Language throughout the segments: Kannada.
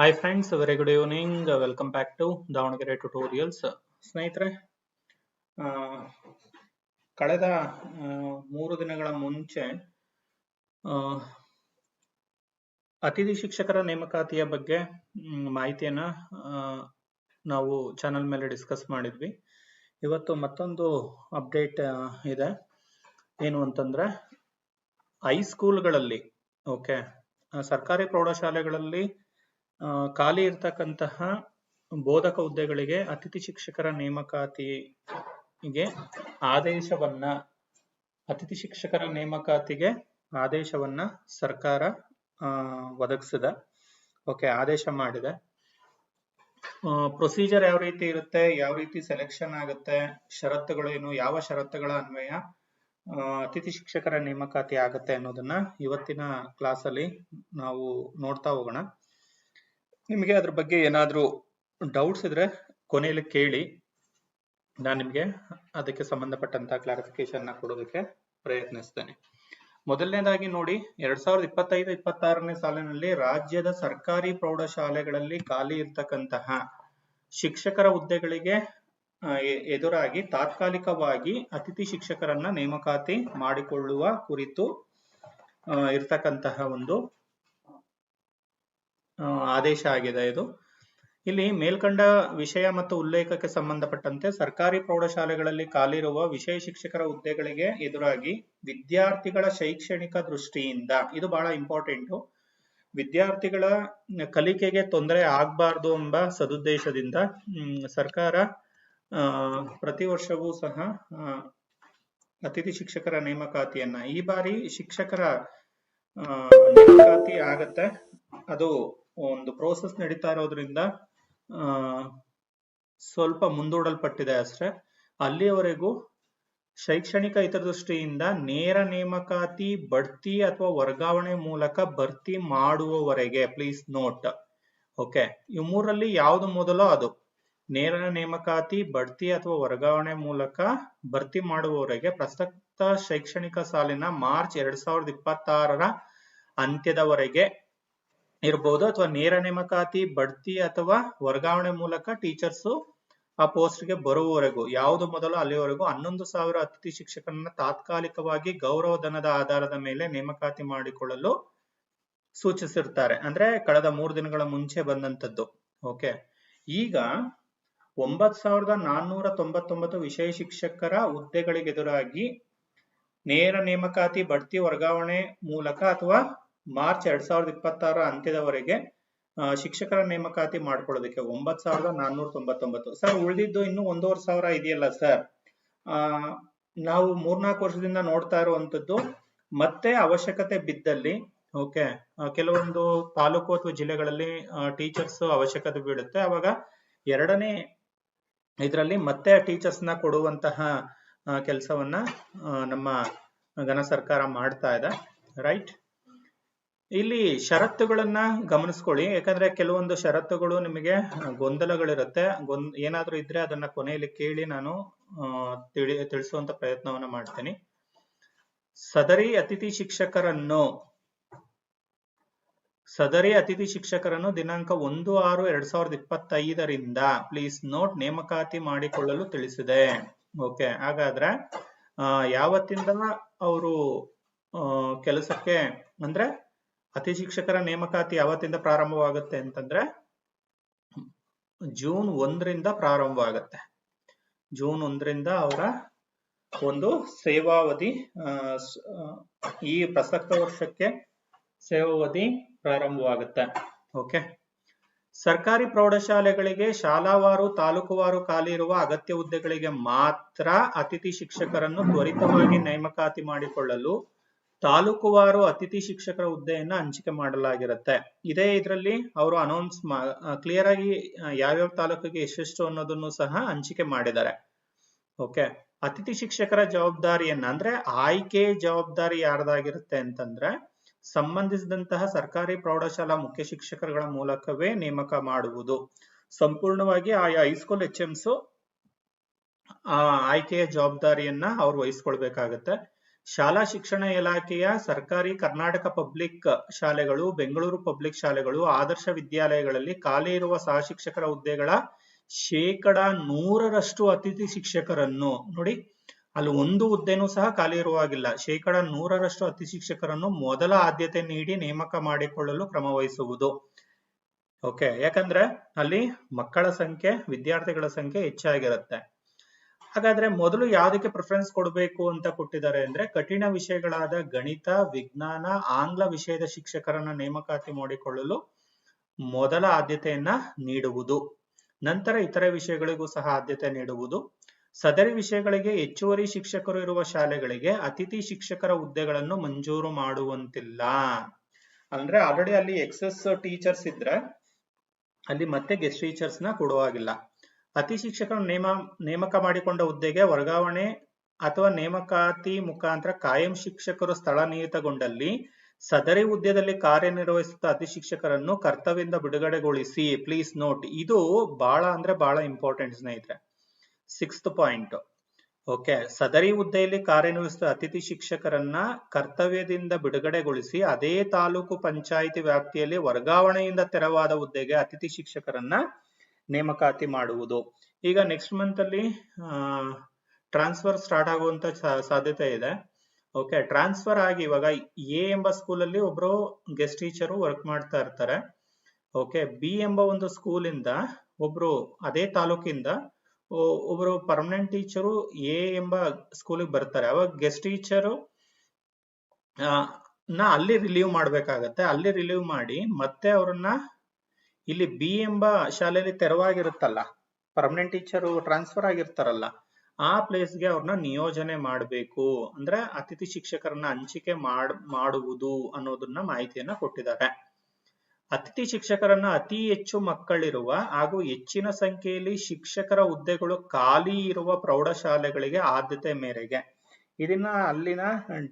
Hi friends very good evening welcome back to Davanagere tutorials ಸ್ನೇಹಿತರೆ ಕಳೆದ ಮೂರು ದಿನಗಳ ಮುಂಚೆ ಅತಿಥಿ ಶಿಕ್ಷಕರ ನೇಮಕಾತಿಯ ಬಗ್ಗೆ ಮಾಹಿತಿಯನ್ನ ನಾವು ಚಾನೆಲ್ ಮೇಲೆ ಡಿಸ್ಕಸ್ ಮಾಡಿದ್ವಿ. ಇವತ್ತು ಮತ್ತೊಂದು ಅಪ್ಡೇಟ್ ಇದೆ. ಏನು ಅಂತಂದ್ರೆ ಹೈಸ್ಕೂಲ್ಗಳಲ್ಲಿ ಓಕೆ ಸರ್ಕಾರಿ ಪ್ರೌಢಶಾಲೆಗಳಲ್ಲಿ ಖಾಲಿ ಇರ್ತಕ್ಕಂತಹ ಬೋಧಕ ಹುದ್ದೆಗಳಿಗೆ ಅತಿಥಿ ಶಿಕ್ಷಕರ ನೇಮಕಾತಿಗೆ ಆದೇಶವನ್ನ, ಅತಿಥಿ ಶಿಕ್ಷಕರ ನೇಮಕಾತಿಗೆ ಆದೇಶವನ್ನ ಸರ್ಕಾರ ಒದಗಿಸಿದ. ಓಕೆ, ಆದೇಶ ಮಾಡಿದೆ. ಪ್ರೊಸೀಜರ್ ಯಾವ ರೀತಿ ಇರುತ್ತೆ, ಯಾವ ರೀತಿ ಸೆಲೆಕ್ಷನ್ ಆಗುತ್ತೆ, ಷರತ್ತುಗಳು ಏನು, ಯಾವ ಷರತ್ತುಗಳ ಅನ್ವಯ ಅತಿಥಿ ಶಿಕ್ಷಕರ ನೇಮಕಾತಿ ಆಗುತ್ತೆ ಅನ್ನೋದನ್ನ ಇವತ್ತಿನ ಕ್ಲಾಸ್ ಅಲ್ಲಿ ನಾವು ನೋಡ್ತಾ ಹೋಗೋಣ. ನಿಮಗೆ ಅದ್ರ ಬಗ್ಗೆ ಏನಾದ್ರೂ ಡೌಟ್ಸ್ ಇದ್ರೆ ಕೊನೆಯಲ್ಲಿ ಕೇಳಿ. ನಾನು ನಿಮಗೆ ಅದಕ್ಕೆ ಸಂಬಂಧಪಟ್ಟಂತ ಕ್ಲಾರಿಫಿಕೇಶನ್ನ ಕೊಡೋದಕ್ಕೆ ಪ್ರಯತ್ನಿಸ್ತೇನೆ. ಮೊದಲನೇದಾಗಿ ನೋಡಿ, ಎರಡ್ ಸಾವಿರದ ಇಪ್ಪತ್ತೈದು, ಇಪ್ಪತ್ತಾರನೇ ಸಾಲಿನಲ್ಲಿ ರಾಜ್ಯದ ಸರ್ಕಾರಿ ಪ್ರೌಢಶಾಲೆಗಳಲ್ಲಿ ಖಾಲಿ ಇರ್ತಕ್ಕಂತಹ ಶಿಕ್ಷಕರ ಹುದ್ದೆಗಳಿಗೆ ಎದುರಾಗಿ ತಾತ್ಕಾಲಿಕವಾಗಿ ಅತಿಥಿ ಶಿಕ್ಷಕರನ್ನ ನೇಮಕಾತಿ ಮಾಡಿಕೊಳ್ಳುವ ಕುರಿತು ಇರ್ತಕ್ಕಂತಹ ಒಂದು ಆದೇಶ ಆಗಿದೆ ಇದು. ಇಲ್ಲಿ ಮೇಲ್ಕಂಡ ವಿಷಯ ಮತ್ತು ಉಲ್ಲೇಖಕ್ಕೆ ಸಂಬಂಧಪಟ್ಟಂತೆ ಸರ್ಕಾರಿ ಪ್ರೌಢಶಾಲೆಗಳಲ್ಲಿ ಕಾಲಿರುವ ವಿಷಯ ಶಿಕ್ಷಕರ ಹುದ್ದೆಗಳಿಗೆ ಎದುರಾಗಿ ವಿದ್ಯಾರ್ಥಿಗಳ ಶೈಕ್ಷಣಿಕ ದೃಷ್ಟಿಯಿಂದ, ಇದು ಬಹಳ ಇಂಪಾರ್ಟೆಂಟ್, ವಿದ್ಯಾರ್ಥಿಗಳ ಕಲಿಕೆಗೆ ತೊಂದರೆ ಆಗಬಾರ್ದು ಎಂಬ ಸದುದ್ದೇಶದಿಂದ ಸರ್ಕಾರ ಪ್ರತಿ ವರ್ಷವೂ ಸಹ ಅತಿಥಿ ಶಿಕ್ಷಕರ ನೇಮಕಾತಿಯನ್ನ, ಈ ಬಾರಿ ಶಿಕ್ಷಕರ ನೇಮಕಾತಿ ಆಗತ್ತೆ. ಅದು ಒಂದು ಪ್ರೋಸೆಸ್ ನಡೀತಾ ಇರೋದ್ರಿಂದ ಸ್ವಲ್ಪ ಮುಂದೂಡಲ್ಪಟ್ಟಿದೆ ಅಷ್ಟೇ. ಅಲ್ಲಿಯವರೆಗೂ ಶೈಕ್ಷಣಿಕ ಹಿತದೃಷ್ಟಿಯಿಂದ ನೇರ ನೇಮಕಾತಿ, ಬಡ್ತಿ ಅಥವಾ ವರ್ಗಾವಣೆ ಮೂಲಕ ಭರ್ತಿ ಮಾಡುವವರೆಗೆ ಪ್ಲೀಸ್ ನೋಟ್ ಓಕೆ ಈ ಮೂರಲ್ಲಿ ಯಾವುದು ಮೊದಲೋ ಅದು. ನೇರ ನೇಮಕಾತಿ, ಬಡ್ತಿ ಅಥವಾ ವರ್ಗಾವಣೆ ಮೂಲಕ ಭರ್ತಿ ಮಾಡುವವರೆಗೆ ಪ್ರಸಕ್ತ ಶೈಕ್ಷಣಿಕ ಸಾಲಿನ ಮಾರ್ಚ್ ಎರಡ್ ಸಾವಿರದ ಇಪ್ಪತ್ತಾರರ ಅಂತ್ಯದವರೆಗೆ ಇರಬಹುದು ಅಥವಾ ನೇರ ನೇಮಕಾತಿ, ಬಡ್ತಿ ಅಥವಾ ವರ್ಗಾವಣೆ ಮೂಲಕ ಟೀಚರ್ಸ್ ಆ ಪೋಸ್ಟ್ಗೆ ಬರುವವರೆಗೂ, ಯಾವುದು ಮೊದಲು ಅಲ್ಲಿವರೆಗೂ ಹನ್ನೊಂದು ಸಾವಿರ ಅತಿಥಿ ಶಿಕ್ಷಕರನ್ನ ತಾತ್ಕಾಲಿಕವಾಗಿ ಗೌರವಧನದ ಆಧಾರದ ಮೇಲೆ ನೇಮಕಾತಿ ಮಾಡಿಕೊಳ್ಳಲು ಸೂಚಿಸಿರ್ತಾರೆ. ಅಂದ್ರೆ ಕಳೆದ ಮೂರು ದಿನಗಳ ಮುಂಚೆ ಬಂದಂತದ್ದು. ಓಕೆ ಈಗ ಒಂಬತ್ ಸಾವಿರದ ನಾನ್ನೂರ ತೊಂಬತ್ತೊಂಬತ್ತು ವಿಷಯ ಶಿಕ್ಷಕರ ಹುದ್ದೆಗಳಿಗೆ ಎದುರಾಗಿ ನೇರ ನೇಮಕಾತಿ, ಬಡ್ತಿ ವರ್ಗಾವಣೆ ಮೂಲಕ ಅಥವಾ ಮಾರ್ಚ್ ಎರಡ್ ಸಾವಿರದ ಇಪ್ಪತ್ತಾರ ಅಂತ್ಯದವರೆಗೆ ಶಿಕ್ಷಕರ ನೇಮಕಾತಿ ಮಾಡ್ಕೊಳ್ಳೋದಕ್ಕೆ ಒಂಬತ್ ಸಾವಿರದ ನಾನ್ನೂರ ತೊಂಬತ್ತೊಂಬತ್ತು. ಸರ್, ಉಳಿದಿದ್ದು ಇನ್ನು ಒಂದೂವರೆ ಸಾವಿರ ಇದೆಯಲ್ಲ ಸರ್? ನಾವು ಮೂರ್ನಾಲ್ಕು ವರ್ಷದಿಂದ ನೋಡ್ತಾ ಇರುವಂತದ್ದು ಮತ್ತೆ ಅವಶ್ಯಕತೆ ಬಿದ್ದಲ್ಲಿ, ಓಕೆ ಕೆಲವೊಂದು ತಾಲೂಕು ಅಥವಾ ಜಿಲ್ಲೆಗಳಲ್ಲಿ ಟೀಚರ್ಸ್ ಅವಶ್ಯಕತೆ ಬೀಳುತ್ತೆ. ಅವಾಗ ಎರಡನೇ ಇದರಲ್ಲಿ ಮತ್ತೆ ಟೀಚರ್ಸ್ನ ಕೊಡುವಂತಹ ಕೆಲಸವನ್ನ ನಮ್ಮ ಘನ ಸರ್ಕಾರ ಮಾಡ್ತಾ ಇದೆ. ರೈಟ್? ಇಲ್ಲಿ ಷರತ್ತುಗಳನ್ನ ಗಮನಿಸ್ಕೊಳ್ಳಿ. ಯಾಕಂದ್ರೆ ಕೆಲವೊಂದು ಷರತ್ತುಗಳು ನಿಮಗೆ ಗೊಂದಲಗಳಿರುತ್ತೆ. ಗೊಂದ್, ಏನಾದ್ರೂ ಇದ್ರೆ ಅದನ್ನ ಕೊನೆಯಲ್ಲಿ ಕೇಳಿ ನಾನು ತಿಳಿ, ತಿಳಿಸುವಂತ ಪ್ರಯತ್ನವನ್ನ ಮಾಡ್ತೀನಿ. ಸದರಿ ಅತಿಥಿ ಶಿಕ್ಷಕರನ್ನು, ಸದರಿ ಅತಿಥಿ ಶಿಕ್ಷಕರನ್ನು ದಿನಾಂಕ ಒಂದು ಆರು ಎರಡ್ ಸಾವಿರದ ಇಪ್ಪತ್ತೈದರಿಂದ ಪ್ಲೀಸ್ ನೋಟ್ ನೇಮಕಾತಿ ಮಾಡಿಕೊಳ್ಳಲು ತಿಳಿಸಿದೆ. ಓಕೆ ಹಾಗಾದ್ರೆ ಯಾವತ್ತಿಂದ ಅವರು ಕೆಲಸಕ್ಕೆ, ಅಂದ್ರೆ ಅತಿ ಶಿಕ್ಷಕರ ನೇಮಕಾತಿ ಯಾವತ್ತಿಂದ ಪ್ರಾರಂಭವಾಗುತ್ತೆ ಅಂತಂದ್ರೆ ಜೂನ್ ಒಂದರಿಂದ ಪ್ರಾರಂಭವಾಗುತ್ತೆ. ಜೂನ್ ಒಂದರಿಂದ ಅವರ ಒಂದು ಸೇವಾವಧಿ ಈ ಪ್ರಸಕ್ತ ವರ್ಷಕ್ಕೆ ಸೇವಾವಧಿ ಪ್ರಾರಂಭವಾಗುತ್ತೆ. ಓಕೆ? ಸರ್ಕಾರಿ ಪ್ರೌಢಶಾಲೆಗಳಿಗೆ ಶಾಲಾವಾರು, ತಾಲೂಕುವಾರು ಖಾಲಿ ಇರುವ ಅಗತ್ಯ ಹುದ್ದೆಗಳಿಗೆ ಮಾತ್ರ ಅತಿಥಿ ಶಿಕ್ಷಕರನ್ನು ತ್ವರಿತವಾಗಿ ನೇಮಕಾತಿ ಮಾಡಿಕೊಳ್ಳಲು ತಾಲೂಕುವಾರು ಅತಿಥಿ ಶಿಕ್ಷಕರ ಹುದ್ದೆಯನ್ನ ಹಂಚಿಕೆ ಮಾಡಲಾಗಿರುತ್ತೆ. ಇದೇ ಇದರಲ್ಲಿ ಅವರು ಅನೌನ್ಸ್ ಕ್ಲಿಯರ್ ಆಗಿ ಯಾವ್ಯಾವ ತಾಲೂಕಿಗೆ ಎಷ್ಟೆಷ್ಟು ಅನ್ನೋದನ್ನು ಸಹ ಹಂಚಿಕೆ ಮಾಡಿದ್ದಾರೆ. ಓಕೆ. ಅತಿಥಿ ಶಿಕ್ಷಕರ ಜವಾಬ್ದಾರಿಯನ್ನ, ಅಂದ್ರೆ ಆಯ್ಕೆ ಜವಾಬ್ದಾರಿ ಯಾರ್ದಾಗಿರುತ್ತೆ ಅಂತಂದ್ರೆ, ಸಂಬಂಧಿಸಿದಂತಹ ಸರ್ಕಾರಿ ಪ್ರೌಢಶಾಲಾ ಮುಖ್ಯ ಶಿಕ್ಷಕರುಗಳ ಮೂಲಕವೇ ನೇಮಕ ಮಾಡುವುದು. ಸಂಪೂರ್ಣವಾಗಿ ಆಯಾ ಹೈಸ್ಕೂಲ್ ಎಚ್ ಎಂಸು ಆ, ಆಯ್ಕೆಯ ಜವಾಬ್ದಾರಿಯನ್ನ ಅವ್ರು ವಹಿಸ್ಕೊಳ್ಬೇಕಾಗತ್ತೆ. ಶಾಲಾ ಶಿಕ್ಷಣ ಇಲಾಖೆಯ ಸರ್ಕಾರಿ ಕರ್ನಾಟಕ ಪಬ್ಲಿಕ್ ಶಾಲೆಗಳು, ಬೆಂಗಳೂರು ಪಬ್ಲಿಕ್ ಶಾಲೆಗಳು, ಆದರ್ಶ ವಿದ್ಯಾಲಯಗಳಲ್ಲಿ ಖಾಲಿ ಇರುವ ಸಹ ಶಿಕ್ಷಕರ ಹುದ್ದೆಗಳ ಶೇಕಡ ನೂರರಷ್ಟು ಅತಿಥಿ ಶಿಕ್ಷಕರನ್ನು ನೋಡಿ, ಅಲ್ಲಿ ಒಂದು ಹುದ್ದೆನೂ ಸಹ ಖಾಲಿ ಇರುವಾಗಿಲ್ಲ. ಶೇಕಡ ನೂರರಷ್ಟು ಅತಿ ಶಿಕ್ಷಕರನ್ನು ಮೊದಲ ಆದ್ಯತೆ ನೀಡಿ ನೇಮಕ ಮಾಡಿಕೊಳ್ಳಲು ಕ್ರಮ ವಹಿಸುವುದು. ಓಕೆ ಯಾಕಂದ್ರೆ ಅಲ್ಲಿ ಮಕ್ಕಳ ಸಂಖ್ಯೆ, ವಿದ್ಯಾರ್ಥಿಗಳ ಸಂಖ್ಯೆ ಹೆಚ್ಚಾಗಿರುತ್ತೆ. ಹಾಗಾದ್ರೆ ಮೊದಲು ಯಾವುದಕ್ಕೆ ಪ್ರಿಫರೆನ್ಸ್ ಕೊಡಬೇಕು ಅಂತ ಕೊಟ್ಟಿದ್ದಾರೆ ಅಂದ್ರೆ ಕಠಿಣ ವಿಷಯಗಳಾದ ಗಣಿತ, ವಿಜ್ಞಾನ, ಆಂಗ್ಲ ವಿಷಯದ ಶಿಕ್ಷಕರನ್ನ ನೇಮಕಾತಿ ಮಾಡಿಕೊಳ್ಳಲು ಮೊದಲ ಆದ್ಯತೆಯನ್ನ ನೀಡುವುದು. ನಂತರ ಇತರ ವಿಷಯಗಳಿಗೂ ಸಹ ಆದ್ಯತೆ ನೀಡುವುದು. ಸದರಿ ವಿಷಯಗಳಿಗೆ ಹೆಚ್ಚುವರಿ ಶಿಕ್ಷಕರು ಇರುವ ಶಾಲೆಗಳಿಗೆ ಅತಿಥಿ ಶಿಕ್ಷಕರ ಹುದ್ದೆಗಳನ್ನು ಮಂಜೂರು ಮಾಡುವಂತಿಲ್ಲ. ಅಂದ್ರೆ ಆಲ್ರೆಡಿ ಅಲ್ಲಿ ಎಕ್ಸಸ್ ಟೀಚರ್ಸ್ ಇದ್ರೆ ಅಲ್ಲಿ ಮತ್ತೆ ಗೆಸ್ಟ್ ಟೀಚರ್ಸ್ನ ಕೊಡುವಾಗಿಲ್ಲ. ಅತಿ ಶಿಕ್ಷಕರು ನೇಮ, ನೇಮಕ ಮಾಡಿಕೊಂಡ ಹುದ್ದೆಗೆ ವರ್ಗಾವಣೆ ಅಥವಾ ನೇಮಕಾತಿ ಮುಖಾಂತರ ಕಾಯಂ ಶಿಕ್ಷಕರು ಸ್ಥಳ ನಿಯತಗೊಂಡಲ್ಲಿ ಸದರಿ ಹುದ್ದೆಯಲ್ಲಿ ಕಾರ್ಯನಿರ್ವಹಿಸುತ್ತ ಅತಿ ಶಿಕ್ಷಕರನ್ನು ಕರ್ತವ್ಯದಿಂದ ಬಿಡುಗಡೆಗೊಳಿಸಿ. ಪ್ಲೀಸ್ ನೋಟ್ ಇದು ಬಹಳ ಅಂದ್ರೆ ಬಹಳ ಇಂಪಾರ್ಟೆಂಟ್ ಸ್ನೇಹಿತರೆ. ಸಿಕ್ಸ್ತ್ ಪಾಯಿಂಟ್ ಓಕೆ ಸದರಿ ಹುದ್ದೆಯಲ್ಲಿ ಕಾರ್ಯನಿರ್ವಹಿಸುತ್ತ ಅತಿಥಿ ಶಿಕ್ಷಕರನ್ನ ಕರ್ತವ್ಯದಿಂದ ಬಿಡುಗಡೆಗೊಳಿಸಿ ಅದೇ ತಾಲೂಕು ಪಂಚಾಯಿತಿ ವ್ಯಾಪ್ತಿಯಲ್ಲಿ ವರ್ಗಾವಣೆಯಿಂದ ತೆರವಾದ ಹುದ್ದೆಗೆ ಅತಿಥಿ ಶಿಕ್ಷಕರನ್ನ ನೇಮಕಾತಿ ಮಾಡುವುದು. ಈಗ ನೆಕ್ಸ್ಟ್ ಮಂತ್ ಅಲ್ಲಿ ಟ್ರಾನ್ಸ್ಫರ್ ಸ್ಟಾರ್ಟ್ ಆಗುವಂತ ಸಾಧ್ಯತೆ ಇದೆ. ಓಕೆ ಟ್ರಾನ್ಸ್ಫರ್ ಆಗಿ ಇವಾಗ ಎ ಎಂಬ ಸ್ಕೂಲ್ ಅಲ್ಲಿ ಒಬ್ರು ಗೆಸ್ಟ್ ಟೀಚರ್ ವರ್ಕ್ ಮಾಡ್ತಾ ಇರ್ತಾರೆ. ಓಕೆ ಬಿ ಎಂಬ ಒಂದು ಸ್ಕೂಲ್ ಇಂದ ಒಬ್ರು, ಅದೇ ತಾಲೂಕಿಂದ ಒಬ್ರು ಪರ್ಮನೆಂಟ್ ಟೀಚರು ಎ ಎಂಬ ಸ್ಕೂಲಿಗೆ ಬರ್ತಾರೆ. ಅವಾಗ ಗೆಸ್ಟ್ ಟೀಚರು ನ ಅಲ್ಲಿ ರಿಲೀವ್ ಮಾಡ್ಬೇಕಾಗತ್ತೆ. ಅಲ್ಲಿ ರಿಲೀವ್ ಮಾಡಿ ಮತ್ತೆ ಅವ್ರನ್ನ ಇಲ್ಲಿ ಬಿ ಎಂಬ ಶಾಲೆಯಲ್ಲಿ ತೆರವಾಗಿರುತ್ತಲ್ಲ ಪರ್ಮನೆಂಟ್ ಟೀಚರ್ ಟ್ರಾನ್ಸ್ಫರ್ ಆಗಿರ್ತಾರಲ್ಲ, ಆ ಪ್ಲೇಸ್ಗೆ ಅವ್ರನ್ನ ನಿಯೋಜನೆ ಮಾಡಬೇಕು. ಅಂದ್ರೆ ಅತಿಥಿ ಶಿಕ್ಷಕರನ್ನ ಹಂಚಿಕೆ ಮಾಡ್, ಮಾಡುವುದು ಅನ್ನೋದನ್ನ ಮಾಹಿತಿಯನ್ನ ಕೊಟ್ಟಿದ್ದಾರೆ. ಅತಿಥಿ ಶಿಕ್ಷಕರನ್ನ ಅತಿ ಹೆಚ್ಚು ಮಕ್ಕಳಿರುವ ಹಾಗೂ ಹೆಚ್ಚಿನ ಸಂಖ್ಯೆಯಲ್ಲಿ ಶಿಕ್ಷಕರ ಹುದ್ದೆಗಳು ಖಾಲಿ ಇರುವ ಪ್ರೌಢಶಾಲೆಗಳಿಗೆ ಆದ್ಯತೆ ಮೇರೆಗೆ. ಇದನ್ನ ಅಲ್ಲಿನ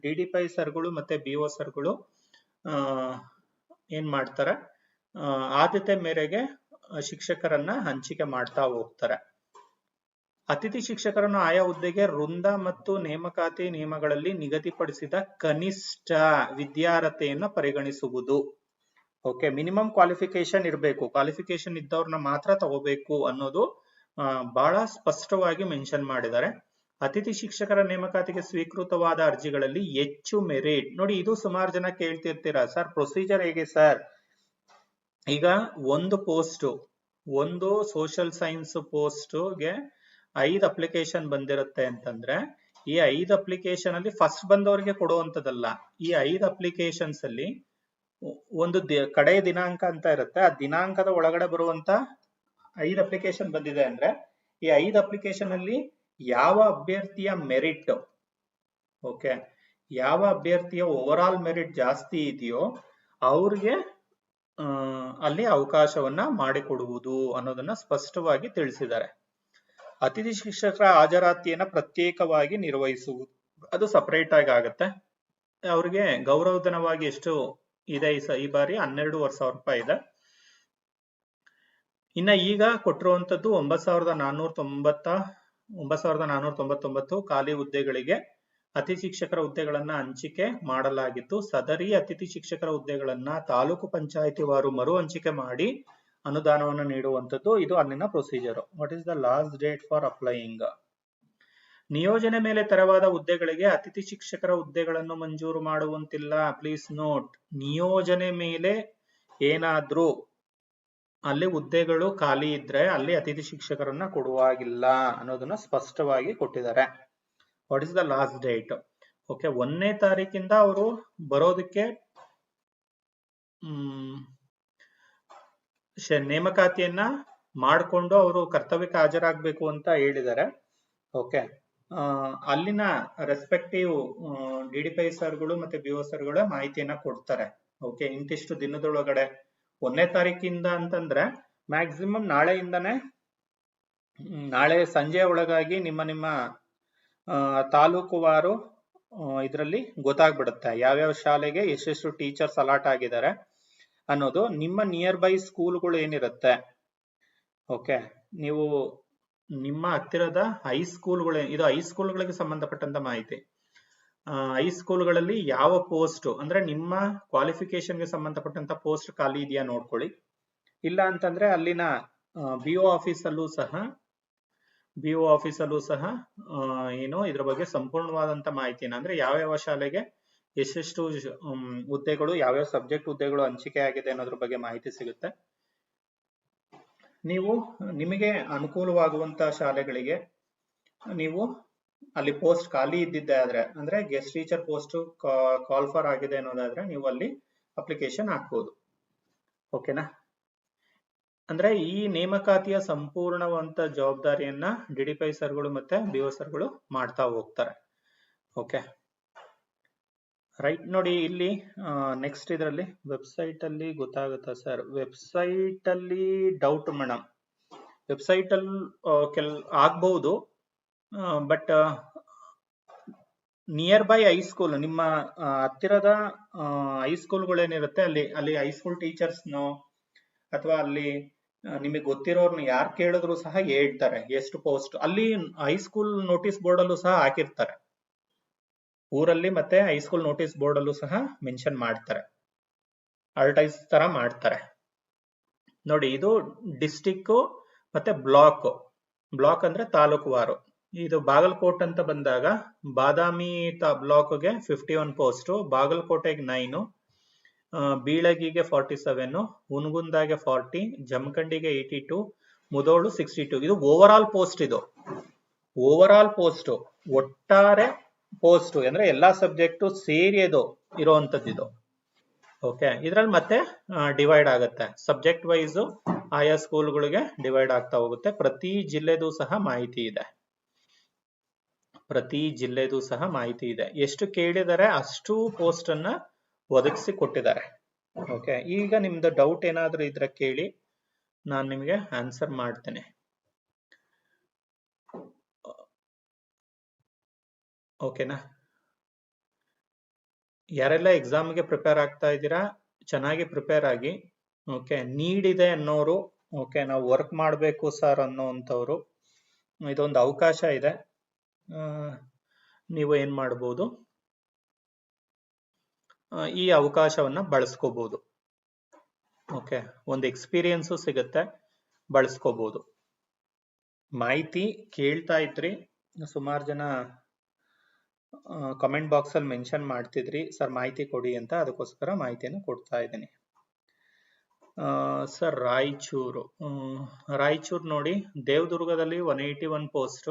ಡಿ ಡಿ ಪೈ ಸರ್ಗಳು ಮತ್ತೆ ಬಿ ಒ ಸರ್ಗಳು ಏನ್ ಮಾಡ್ತಾರೆ? ಆದ್ಯತೆ ಮೇರೆಗೆ ಶಿಕ್ಷಕರನ್ನ ಹಂಚಿಕೆ ಮಾಡ್ತಾ ಹೋಗ್ತಾರೆ. ಅತಿಥಿ ಶಿಕ್ಷಕರನ್ನು ಆಯಾ ಹುದ್ದೆಗೆ ವೃಂದ ಮತ್ತು ನೇಮಕಾತಿ ನಿಯಮಗಳಲ್ಲಿ ನಿಗದಿಪಡಿಸಿದ ಕನಿಷ್ಠ ವಿದ್ಯಾರ್ಹತೆಯನ್ನ ಪರಿಗಣಿಸುವುದು. ಓಕೆ ಮಿನಿಮಮ್ ಕ್ವಾಲಿಫಿಕೇಶನ್ ಇರಬೇಕು. ಕ್ವಾಲಿಫಿಕೇಶನ್ ಇದ್ದವ್ರನ್ನ ಮಾತ್ರ ತಗೋಬೇಕು ಅನ್ನೋದು ಬಹಳ ಸ್ಪಷ್ಟವಾಗಿ ಮೆನ್ಷನ್ ಮಾಡಿದ್ದಾರೆ. ಅತಿಥಿ ಶಿಕ್ಷಕರ ನೇಮಕಾತಿಗೆ ಸ್ವೀಕೃತವಾದ ಅರ್ಜಿಗಳಲ್ಲಿ ಹೆಚ್ಚು ಮೆರಿಟ್ ನೋಡಿ, ಇದು ಸುಮಾರು ಜನ ಕೇಳ್ತಿರ್ತೀರಾ? ಸರ್ ಪ್ರೊಸೀಜರ್ ಹೇಗೆ ಸರ್ ಈಗ ಒಂದು ಪೋಸ್ಟ್ ಒಂದು ಸೋಷಿಯಲ್ ಸೈನ್ಸ್ ಪೋಸ್ಟ್ಗೆ ಐದು ಅಪ್ಲಿಕೇಶನ್ ಬಂದಿರುತ್ತೆ ಅಂತಂದ್ರೆ, ಈ ಐದು ಅಪ್ಲಿಕೇಶನ್ ಅಲ್ಲಿ ಫಸ್ಟ್ ಬಂದವರಿಗೆ ಕೊಡುವಂತದಲ್ಲ ಈ ಐದು ಅಪ್ಲಿಕೇಶನ್ಸ್ ಅಲ್ಲಿ ಒಂದು ಕಡೆ ದಿನಾಂಕ ಅಂತ ಇರುತ್ತೆ, ಆ ದಿನಾಂಕದ ಒಳಗಡೆ ಬರುವಂತ ಐದು ಅಪ್ಲಿಕೇಶನ್ ಬಂದಿದೆ ಅಂದ್ರೆ, ಈ ಐದು ಅಪ್ಲಿಕೇಶನ್ ಅಲ್ಲಿ ಯಾವ ಅಭ್ಯರ್ಥಿಯ ಮೆರಿಟ್ ಓಕೆ ಯಾವ ಅಭ್ಯರ್ಥಿಯ ಓವರ್ ಮೆರಿಟ್ ಜಾಸ್ತಿ ಇದೆಯೋ ಅವ್ರಿಗೆ ಅಲ್ಲಿ ಅವಕಾಶವನ್ನ ಮಾಡಿಕೊಡುವುದು ಅನ್ನೋದನ್ನ ಸ್ಪಷ್ಟವಾಗಿ ತಿಳಿಸಿದ್ದಾರೆ. ಅತಿಥಿ ಶಿಕ್ಷಕರ ಹಾಜರಾತಿಯನ್ನ ಪ್ರತ್ಯೇಕವಾಗಿ ನಿರ್ವಹಿಸುವುದು, ಅದು ಸಪರೇಟ್ ಆಗಿ ಆಗತ್ತೆ. ಅವ್ರಿಗೆ ಗೌರವಧನವಾಗಿ ಎಷ್ಟು ಇದೆ ಈ ಬಾರಿ ಹನ್ನೆರಡೂವರೆ ಸಾವಿರ ರೂಪಾಯಿ ಇದೆ. ಇನ್ನ ಈಗ ಕೊಟ್ಟಿರುವಂತದ್ದು ಒಂಬತ್ ಸಾವಿರದ ನಾನ್ನೂರ ತೊಂಬತ್ತ ಒಂಬತ್ ಸಾವಿರದ ನಾನ್ನೂರ ತೊಂಬತ್ತೊಂಬತ್ತು ಖಾಲಿ ಹುದ್ದೆಗಳಿಗೆ ಅತಿಥಿ ಶಿಕ್ಷಕರ ಹುದ್ದೆಗಳನ್ನ ಹಂಚಿಕೆ ಮಾಡಲಾಗಿತ್ತು. ಸದರಿ ಅತಿಥಿ ಶಿಕ್ಷಕರ ಹುದ್ದೆಗಳನ್ನ ತಾಲೂಕು ಪಂಚಾಯತಿ ವಾರು ಮರು ಹಂಚಿಕೆ ಮಾಡಿ ಅನುದಾನವನ್ನು ನೀಡುವಂಥದ್ದು ಇದು ಅಲ್ಲಿನ procedure what is the last date for applying ನಿಯೋಜನೆ ಮೇಲೆ ತೆರವಾದ ಹುದ್ದೆಗಳಿಗೆ ಅತಿಥಿ ಶಿಕ್ಷಕರ ಹುದ್ದೆಗಳನ್ನು ಮಂಜೂರು ಮಾಡುವಂತಿಲ್ಲ. ಪ್ಲೀಸ್ ನೋಟ್ ನಿಯೋಜನೆ ಮೇಲೆ ಏನಾದ್ರೂ ಅಲ್ಲಿ ಹುದ್ದೆಗಳು ಖಾಲಿ ಇದ್ರೆ ಅಲ್ಲಿ ಅತಿಥಿ ಶಿಕ್ಷಕರನ್ನ ಕೊಡುವಾಗಿಲ್ಲ ಅನ್ನೋದನ್ನ ಸ್ಪಷ್ಟವಾಗಿ ಕೊಟ್ಟಿದ್ದಾರೆ. What is the last date okay ಒಂದನೇ ತಾರೀಕಿಂದ ಅವರು ಬರೋದಕ್ಕೆ ನೇಮಕಾತಿಯನ್ನ ಮಾಡಿಕೊಂಡು ಅವರು ಕರ್ತವ್ಯಕ್ಕೆ ಹಾಜರಾಗಬೇಕು ಅಂತ ಹೇಳಿದ್ದಾರೆ. ಓಕೆ ಅಲ್ಲಿನ respective D D P I ಸರ್ಗಳು ಮತ್ತೆ ಬಿ ಒ ಸರ್ಗಳು ಮಾಹಿತಿಯನ್ನ ಕೊಡ್ತಾರೆ. ಓಕೆ ಇಂತಿಷ್ಟು ದಿನದೊಳಗಡೆ. ಒಂದನೇ ತಾರೀಕಿಂದ ಅಂತಂದ್ರೆ ಮ್ಯಾಕ್ಸಿಮಮ್ ನಾಳೆಯಿಂದಾನೆ ನಾಳೆ ಸಂಜೆ ಒಳಗಾಗಿ ನಿಮ್ಮ ನಿಮ್ಮ ತಾಲೂಕುವಾರು ಇದರಲ್ಲಿ ಗೊತ್ತಾಗ್ಬಿಡುತ್ತೆ ಯಾವ್ಯಾವ ಶಾಲೆಗೆ ಎಷ್ಟೆಷ್ಟು ಟೀಚರ್ಸ್ ಅಲಾಟ್ ಆಗಿದ್ದಾರೆ ಅನ್ನೋದು. ನಿಮ್ಮ ನಿಯರ್ ಬೈ ಸ್ಕೂಲ್ಗಳು ಏನಿರುತ್ತೆ? ಓಕೆ, ನೀವು ನಿಮ್ಮ ಹತ್ತಿರದ ಹೈಸ್ಕೂಲ್ಗಳು ಇದು ಹೈಸ್ಕೂಲ್ಗಳಿಗೆ ಸಂಬಂಧಪಟ್ಟಂತ ಮಾಹಿತಿ. ಹೈಸ್ಕೂಲ್ಗಳಲ್ಲಿ ಯಾವ ಪೋಸ್ಟ್ ಅಂದ್ರೆ ನಿಮ್ಮ ಕ್ವಾಲಿಫಿಕೇಶನ್ಗೆ ಸಂಬಂಧಪಟ್ಟಂತ ಪೋಸ್ಟ್ ಖಾಲಿ ಇದೆಯಾ ನೋಡ್ಕೊಳ್ಳಿ. ಇಲ್ಲ ಅಂತಂದ್ರೆ ಅಲ್ಲಿನ ಬಿ ಒ ಆಫೀಸಲ್ಲೂ ಸಹ ಬಿ ಒ ಆಫೀಸಲ್ಲೂ ಸಹ ಏನು ಇದ್ರ ಬಗ್ಗೆ ಸಂಪೂರ್ಣವಾದಂತ ಮಾಹಿತಿನ ಅಂದ್ರೆ ಯಾವ್ಯಾವ ಶಾಲೆಗೆ ಎಷ್ಟೆಷ್ಟು ಹುದ್ದೆಗಳು, ಯಾವ್ಯಾವ ಸಬ್ಜೆಕ್ಟ್ ಹುದ್ದೆಗಳು ಹಂಚಿಕೆ ಆಗಿದೆ ಅನ್ನೋದ್ರ ಬಗ್ಗೆ ಮಾಹಿತಿ ಸಿಗುತ್ತೆ. ನೀವು ನಿಮಗೆ ಅನುಕೂಲವಾಗುವಂತ ಶಾಲೆಗಳಿಗೆ ನೀವು ಅಲ್ಲಿ ಪೋಸ್ಟ್ ಖಾಲಿ ಇದ್ದಿದ್ದೆ ಆದ್ರೆ, ಅಂದ್ರೆ guest teacher post call for ಆಗಿದೆ ಅನ್ನೋದಾದ್ರೆ ನೀವು ಅಲ್ಲಿ ಅಪ್ಲಿಕೇಶನ್ ಹಾಕ್ಬೋದು. ಓಕೆನಾ ಅಂದ್ರೆ ಈ ನೇಮಕಾತಿಯ ಸಂಪೂರ್ಣವಂತ ಜವಾಬ್ದಾರಿಯನ್ನ ಡಿಡಿಪೈ ಸರ್ಗಳು ಮತ್ತೆ ಬಿಒ ಸರ್ಗಳು ಮಾಡ್ತಾ ಹೋಗ್ತಾರೆ. ಓಕೆ ರೈಟ್ ನೋಡಿ ಇಲ್ಲಿ ನೆಕ್ಸ್ಟ್ ಇದರಲ್ಲಿ ವೆಬ್ಸೈಟ್ ಅಲ್ಲಿ ಗೊತ್ತಾಗುತ್ತಾ ಸರ್ ವೆಬ್ಸೈಟ್ ಅಲ್ಲಿ ಡೌಟ್ ಮೇಡಮ್ ವೆಬ್ಸೈಟ್ ಅಲ್ಲಿ ಕೆಲ್ ಆಗ್ಬಹುದು ಬಟ್ ನಿಯರ್ ಬೈ ಹೈಸ್ಕೂಲ್ ನಿಮ್ಮ ಹತ್ತಿರದ ಹತ್ತಿರದ ಹೈಸ್ಕೂಲ್ಗಳೇನಿರುತ್ತೆ ಅಲ್ಲಿ ಅಲ್ಲಿ ಹೈಸ್ಕೂಲ್ ಟೀಚರ್ಸ್ನೋ ಅಥವಾ ಅಲ್ಲಿ ನಿಮಗೆ ಗೊತ್ತಿರೋರ್ನ ಯಾರು ಕೇಳಿದ್ರು ಸಹ ಹೇಳ್ತಾರೆ. ಎಷ್ಟು ಪೋಸ್ಟ್ ಅಲ್ಲಿ ಹೈಸ್ಕೂಲ್ ನೋಟಿಸ್ ಬೋರ್ಡ್ ಅಲ್ಲೂ ಸಹ ಹಾಕಿರ್ತಾರೆ. ಊರಲ್ಲಿ ಮತ್ತೆ ಹೈಸ್ಕೂಲ್ ನೋಟಿಸ್ ಬೋರ್ಡ್ ಅಲ್ಲೂ ಸಹ ಮೆನ್ಷನ್ ಮಾಡ್ತಾರೆ. ಅಡ್ವರ್ಟೈಸ್ ತರ ಮಾಡ್ತಾರೆ. ನೋಡಿ, ಇದು ಡಿಸ್ಟಿಕ್ ಮತ್ತೆ ಬ್ಲಾಕ್ ಬ್ಲಾಕ್ ಅಂದ್ರೆ ತಾಲೂಕುವಾರು ಇದು ಬಾಗಲಕೋಟ್ ಅಂತ ಬಂದಾಗ ಬಾದಾಮಿ ತ ಬ್ಲಾಕ್ಗೆ ಫಿಫ್ಟಿ ಒನ್ ಪೋಸ್ಟ್ ಬಾಗಲಕೋಟೆಗೆ ನೈನು ಬೀಳಗಿಗೆ ಫಾರ್ಟಿ ಸೆವೆನ್ ಹುನಗುಂದಾಗೆ forty ಜಮಖಂಡಿಗೆ eighty two Mudhol sixty two ಇದು ಓವರ್ ಆಲ್ ಪೋಸ್ಟ್ ಇದು. ಓವರ್ ಆಲ್ ಪೋಸ್ಟ್ ಒಟ್ಟಾರೆ ಪೋಸ್ಟ್ ಅಂದ್ರೆ ಎಲ್ಲಾ ಸಬ್ಜೆಕ್ಟ್ ಸೇರಿ ಅದು ಇರುವಂತದ್ದು ಇದು. ಓಕೆ ಇದ್ರಲ್ಲಿ ಮತ್ತೆ ಡಿವೈಡ್ ಆಗುತ್ತೆ. ಸಬ್ಜೆಕ್ಟ್ ವೈಸ್ ಆಯಾ ಸ್ಕೂಲ್ಗಳಿಗೆ ಡಿವೈಡ್ ಆಗ್ತಾ ಹೋಗುತ್ತೆ. ಪ್ರತಿ ಜಿಲ್ಲೆದು ಸಹ ಮಾಹಿತಿ ಇದೆ. ಪ್ರತಿ ಜಿಲ್ಲೆದು ಸಹ ಮಾಹಿತಿ ಇದೆ. ಎಷ್ಟು ಕೇಳಿದರೆ ಅಷ್ಟು ಪೋಸ್ಟ್ ಅನ್ನ ಒದಗಿಸಿ ಕೊಟ್ಟಿದ್ದಾರೆ. ಓಕೆ ಈಗ ನಿಮ್ದು ಡೌಟ್ ಏನಾದರೂ ಇದ್ರೆ ಕೇಳಿ, ನಾನು ನಿಮಗೆ ಆನ್ಸರ್ ಮಾಡ್ತೇನೆ. ಓಕೆನಾ ಯಾರೆಲ್ಲ ಎಕ್ಸಾಮ್ಗೆ ಪ್ರಿಪೇರ್ ಆಗ್ತಾ ಇದ್ದೀರಾ, ಚೆನ್ನಾಗಿ ಪ್ರಿಪೇರ್ ಆಗಿ ಓಕೆ ನೀಡ್ ಇದೆ ಅನ್ನೋರು ಓಕೆ ನಾವು ವರ್ಕ್ ಮಾಡಬೇಕು ಸರ್ ಅನ್ನೋವಂಥವ್ರು ಇದೊಂದು ಅವಕಾಶ ಇದೆ. ನೀವು ಏನ್ ಮಾಡ್ಬೋದು? ಈ ಅವಕಾಶವನ್ನ ಬಳಸ್ಕೋಬಹುದು ಓಕೆ, ಒಂದು ಎಕ್ಸ್ಪೀರಿಯನ್ಸು ಸಿಗುತ್ತೆ ಬಳಸ್ಕೋಬಹುದು ಮಾಹಿತಿ ಕೇಳ್ತಾ ಇದ್ರಿ, ಸುಮಾರು ಜನ ಕಮೆಂಟ್ ಬಾಕ್ಸ್ ಅಲ್ಲಿ ಮೆನ್ಷನ್ ಮಾಡ್ತಿದ್ರಿ, ಸರ್ ಮಾಹಿತಿ ಕೊಡಿ ಅಂತ ಅದಕ್ಕೋಸ್ಕರ ಮಾಹಿತಿಯನ್ನು ಕೊಡ್ತಾ ಇದ್ದೀನಿ. ಸರ್ ರಾಯಚೂರು ರಾಯಚೂರು ನೋಡಿ, ದೇವದುರ್ಗದಲ್ಲಿ one eighty one post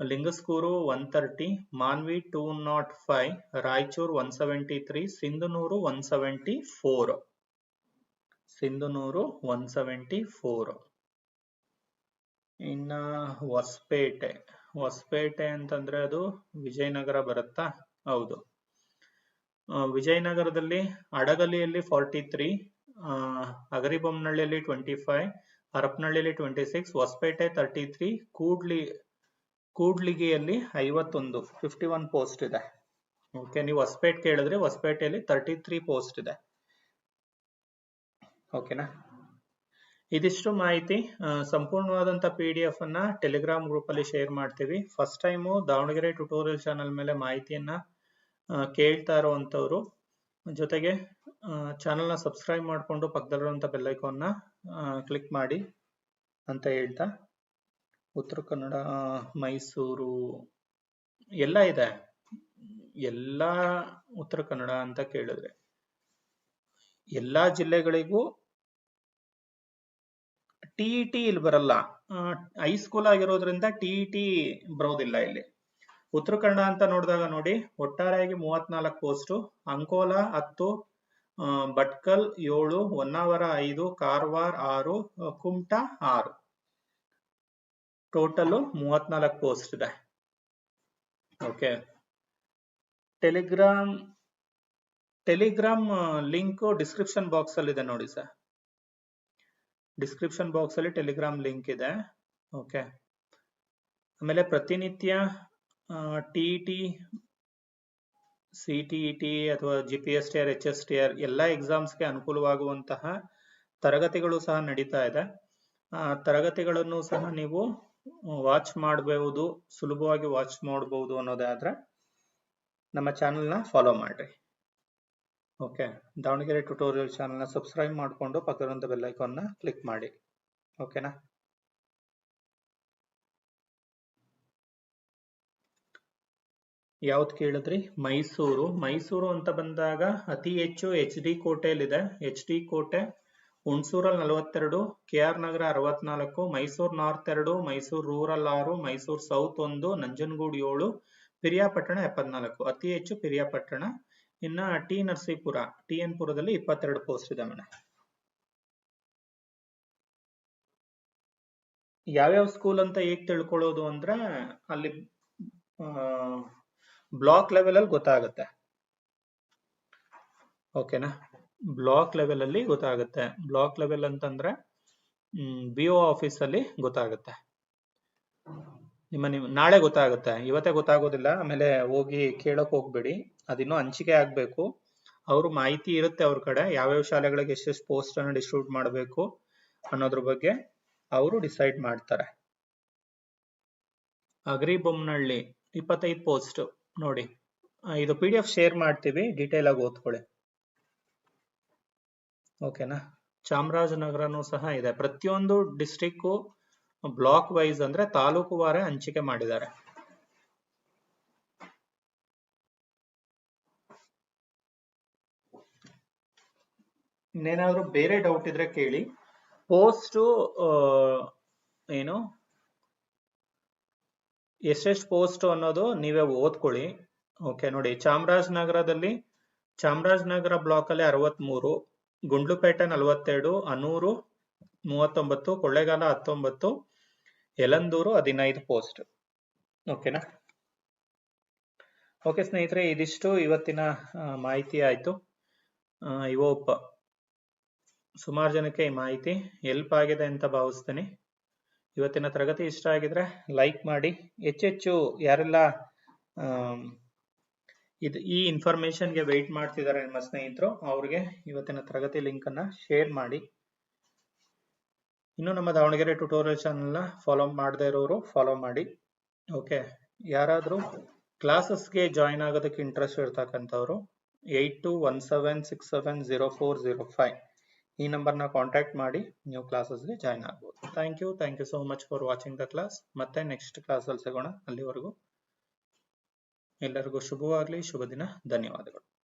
Lingasugur one thirty, Manvi two nought five, Raichur one seventy three, Sindhanur one seventy four. Sindhanur one seventy four. ಇನ್ನ ಹೊಸಪೇಟೆ. ಹೊಸಪೇಟೆ ಅಂತಂದ್ರೆ ಅದು ವಿಜಯನಗರ ಬರುತ್ತಾ? ಹೌದು. ವಿಜಯನಗರದಲ್ಲಿ ಅಡಗಲಿಯಲ್ಲಿ ಫಾರ್ಟಿ ತ್ರೀ ಅಗರಿಬೊಮ್ಮನಹಳ್ಳಿಯಲ್ಲಿ twenty five, ಹರಪನಹಳ್ಳಿಯಲ್ಲಿ twenty six, Hospet thirty three, Kudli ಕೂಡ್ಲಿಗಿಯಲ್ಲಿ ಐವತ್ತೊಂದು ಫಿಫ್ಟಿ ಒನ್ ಪೋಸ್ಟ್ ಇದೆ. ಓಕೆ ನೀವು ಹೊಸಪೇಟೆ ಕೇಳಿದ್ರೆ ಹೊಸಪೇಟೆಯಲ್ಲಿ ತರ್ಟಿ ತ್ರೀ ಪೋಸ್ಟ್ ಇದೆ ಓಕೆನಾ ಇದಿಷ್ಟು ಮಾಹಿತಿ ಸಂಪೂರ್ಣವಾದಂಥ ಪಿ ಡಿ ಎಫ್ ಅನ್ನ ಟೆಲಿಗ್ರಾಮ್ ಗ್ರೂಪ್ ಅಲ್ಲಿ ಶೇರ್ ಮಾಡ್ತೀವಿ. First time Davanagere tutorial channel ಮೇಲೆ ಮಾಹಿತಿಯನ್ನ ಕೇಳ್ತಾ ಇರುವಂತವ್ರು ಜೊತೆಗೆ ಚಾನಲ್ನ ಸಬ್ಸ್ಕ್ರೈಬ್ ಮಾಡಿಕೊಂಡು ಪಕ್ಕದಲ್ಲಿರುವಂತ ಬೆಲ್ ಐಕಾನ್ನ ಕ್ಲಿಕ್ ಮಾಡಿ ಅಂತ ಹೇಳ್ತಾ. ಉತ್ತರ ಕನ್ನಡ ಮೈಸೂರು ಎಲ್ಲ ಇದೆ. ಎಲ್ಲ ಉತ್ತರ ಕನ್ನಡ ಅಂತ ಕೇಳಿದ್ರೆ ಎಲ್ಲಾ ಜಿಲ್ಲೆಗಳಿಗೂ ಟಿ ಟಿ ಇಲ್ಲಿ ಬರಲ್ಲ. ಹೈಸ್ಕೂಲ್ ಆಗಿರೋದ್ರಿಂದ ಟಿ ಟಿ ಬರೋದಿಲ್ಲ ಇಲ್ಲಿ. ಉತ್ತರ ಕನ್ನಡ ಅಂತ ನೋಡಿದಾಗ ನೋಡಿ, ಒಟ್ಟಾರೆಯಾಗಿ ಮೂವತ್ನಾಲ್ಕು ಪೋಸ್ಟ್ ಅಂಕೋಲಾ ಹತ್ತು ಭಟ್ಕಲ್ ಏಳು, ಹೊನ್ನಾವರ ಐದು, ಕಾರವಾರ ಆರು, ಕುಮಟಾ ಆರು. ಟೋಟಲ್ ಮೂವತ್ನಾಲ್ಕು ಪೋಸ್ಟ್ ಇದೆ. Okay Telegram Telegram link description box ಅಲ್ಲಿ ಇದೆ ನೋಡಿ ಸರ್ ಡಿಸ್ಕ್ರಿಪ್ಷನ್ ಬಾಕ್ಸ್ ಅಲ್ಲಿ ಟೆಲಿಗ್ರಾಮ್ ಲಿಂಕ್ ಇದೆ. ಓಕೆ ಆಮೇಲೆ ಪ್ರತಿನಿತ್ಯ T T C T E T ಅಥವಾ G P S T R H S T R ಎಲ್ಲ ಎಕ್ಸಾಮ್ಸ್ಗೆ ಅನುಕೂಲವಾಗುವಂತಹ ತರಗತಿಗಳು ಸಹ ನಡೀತಾ ಇದೆ. ತರಗತಿಗಳನ್ನು ಸಹ ನೀವು ವಾಚ್ ಮಾಡಬಹುದು ಸುಲಭವಾಗಿ ವಾಚ್ ಮಾಡಬಹುದು ಅನ್ನೋದಾದ್ರೆ ನಮ್ಮ ಚಾನೆಲ್ನ ಫಾಲೋ ಮಾಡಿರಿ. ಓಕೆ ದಾವಣಗೆರೆ ಟ್ಯುಟೋರಿಯಲ್ ಚಾನಲ್ನ ಸಬ್ಸ್ಕ್ರೈಬ್ ಮಾಡಿಕೊಂಡು ಬೆಲ್ ಐಕಾನ್ನ ಕ್ಲಿಕ್ ಮಾಡಿ. ಓಕೆನಾ ಯಾವ್ದು ಕೇಳಿದ್ರಿ? ಮೈಸೂರು. ಮೈಸೂರು ಅಂತ ಬಂದಾಗ ಅತಿ ಹೆಚ್ಚು ಎಚ್ ಡಿ ಕೋಟೆಯಲ್ಲಿದೆ. ಎಚ್ ಡಿ ಕೋಟೆ ಹುಣಸೂರಲ್ಲಿ ನಲವತ್ತೆರಡು ಕೆ ಆರ್ ನಗರ ಅರವತ್ನಾಲ್ಕು, ಮೈಸೂರು ನಾರ್ತ್ ಎರಡು, ಮೈಸೂರು ರೂರಲ್ ಆರು, ಮೈಸೂರು ಸೌತ್ ಒಂದು, ನಂಜನಗೂಡು ಏಳು, ಪಿರಿಯಾಪಟ್ಟಣ ಎಪ್ಪತ್ನಾಲ್ಕು. ಅತಿ ಹೆಚ್ಚು ಪಿರಿಯಾಪಟ್ಟಣ, ಇನ್ನ ಟಿ ನರಸೀಪುರ, ಟಿ ಎನ್ ಪುರದಲ್ಲಿ ಇಪ್ಪತ್ತೆರಡು ಪೋಸ್ಟ್ ಇದೆ ಮೇಡಮ್. ಯಾವ್ಯಾವ ಸ್ಕೂಲ್ ಅಂತ ಹೇಗ್ ತಿಳ್ಕೊಳ್ಳೋದು ಅಂದ್ರೆ ಅಲ್ಲಿ ಬ್ಲಾಕ್ ಲೆವೆಲ್ ಅಲ್ಲಿ ಗೊತ್ತಾಗುತ್ತೆ. ಓಕೆನಾ ಬ್ಲಾಕ್ ಲೆವೆಲ್ ಅಲ್ಲಿ ಗೊತ್ತಾಗುತ್ತೆ. ಬ್ಲಾಕ್ ಲೆವೆಲ್ ಅಂತಂದ್ರೆ ಬಿ ಒ ಆಫೀಸ್ ಅಲ್ಲಿ ಗೊತ್ತಾಗುತ್ತೆ. ನಿಮ್ಮ ನಿಮ್, ನಾಳೆ ಗೊತ್ತಾಗುತ್ತೆ. ಇವತ್ತೇ ಗೊತ್ತಾಗೋದಿಲ್ಲ, ಆಮೇಲೆ ಹೋಗಿ ಕೇಳಕ್ ಹೋಗ್ಬೇಡಿ. ಅದಿನ್ನೂ ಹಂಚಿಕೆ ಆಗ್ಬೇಕು. ಅವರು ಮಾಹಿತಿ ಇರುತ್ತೆ ಅವ್ರ ಕಡೆ, ಯಾವ್ಯಾವ ಶಾಲೆಗಳಿಗೆ ಎಷ್ಟೆಷ್ಟು ಪೋಸ್ಟ್ ಅನ್ನು ಡಿಸ್ಟ್ರಿಬ್ಯೂಟ್ ಮಾಡಬೇಕು ಅನ್ನೋದ್ರ ಬಗ್ಗೆ ಅವರು ಡಿಸೈಡ್ ಮಾಡ್ತಾರೆ. ಅಗ್ರಿ ಬೊಮ್ಮನಹಳ್ಳಿ ಇಪ್ಪತ್ತೈದು ಪೋಸ್ಟ್ ನೋಡಿ. ಇದು ಪಿ ಡಿ ಎಫ್ ಶೇರ್ ಮಾಡ್ತೀವಿ ಡೀಟೇಲ್ ಆಗಿ ಓದ್ಕೊಳ್ಳಿ. ಓಕೆನಾ? ಚಾಮರಾಜನಗರನೂ ಸಹ ಇದೆ. ಪ್ರತಿಯೊಂದು ಡಿಸ್ಟಿಕ್ಕು ಬ್ಲಾಕ್ ವೈಸ್ ಅಂದ್ರೆ ತಾಲೂಕು ವಾರ ಹಂಚಿಕೆ ಮಾಡಿದ್ದಾರೆ. ಇನ್ನೇನಾದ್ರೂ ಬೇರೆ ಡೌಟ್ ಇದ್ರೆ ಕೇಳಿ. ಪೋಸ್ಟ್ ಏನು? ಎಷ್ಟೆಷ್ಟು ಪೋಸ್ಟ್ ಅನ್ನೋದು ನೀವೇ ಓದ್ಕೊಳ್ಳಿ. ಓಕೆ ನೋಡಿ. ಚಾಮರಾಜನಗರದಲ್ಲಿ, ಚಾಮರಾಜನಗರ ಬ್ಲಾಕ್ ಅಲ್ಲಿ ಅರವತ್ಮೂರು. ಗುಂಡ್ಲುಪೇಟೆ ನಲವತ್ತೆರಡು, ಅನೂರು, ಮೂವತ್ತೊಂಬತ್ತು, ಕೊಳ್ಳೇಗಾಲ ಹತ್ತೊಂಬತ್ತು, ಯಲಂದೂರು ಹದಿನೈದು ಪೋಸ್ಟ್ ಓಕೆನಾ ಓಕೆ ಸ್ನೇಹಿತರೆ, ಇದಿಷ್ಟು ಇವತ್ತಿನ ಮಾಹಿತಿ ಆಯ್ತು. ಇವೋಪ್ ಸುಮಾರು ಜನಕ್ಕೆ ಈ ಮಾಹಿತಿ ಹೆಲ್ಪ್ ಆಗಿದೆ ಅಂತ ಭಾವಿಸ್ತೀನಿ. ಇವತ್ತಿನ ತರಗತಿ ಇಷ್ಟ ಆಗಿದ್ರೆ ಲೈಕ್ ಮಾಡಿ. ಹೆಚ್ಚೆಚ್ಚು ಯಾರೆಲ್ಲ ಇದು ಈ ಇನ್ಫಾರ್ಮೇಶನ್ಗೆ ವೆಯ್ಟ್ ಮಾಡ್ತಿದ್ದಾರೆ ನಿಮ್ಮ ಸ್ನೇಹಿತರು, ಅವ್ರಿಗೆ ಇವತ್ತಿನ ತರಗತಿ ಲಿಂಕ್ ಅನ್ನ ಶೇರ್ ಮಾಡಿ. ಇನ್ನು ನಮ್ಮ ದಾವಣಗೆರೆ ಟ್ಯುಟೋರಿಯಲ್ ಚಾನಲ್ನ ಫಾಲೋ ಮಾಡದೇ ಇರೋರು ಫಾಲೋ ಮಾಡಿ. ಓಕೆ ಯಾರಾದರೂ ಕ್ಲಾಸಸ್ಗೆ ಜಾಯಿನ್ ಆಗೋದಕ್ಕೆ ಇಂಟ್ರೆಸ್ಟ್ ಇರ್ತಕ್ಕಂಥವ್ರು eight two one seven six seven zero four zero five ಈ ನಂಬರ್ನ ಕಾಂಟ್ಯಾಕ್ಟ್ ಮಾಡಿ ನೀವು ಕ್ಲಾಸಸ್ಗೆ ಜಾಯ್ನ್ ಆಗ್ಬೋದು. Thank you thank you so much for watching the class ಮತ್ತೆ ನೆಕ್ಸ್ಟ್ ಕ್ಲಾಸಲ್ಲಿ ಸಿಗೋಣ. ಅಲ್ಲಿವರೆಗೂ ಎಲ್ಲರಿಗೂ ಶುಭವಾಗಲಿ ಶುಭ ದಿನ ಧನ್ಯವಾದಗಳು.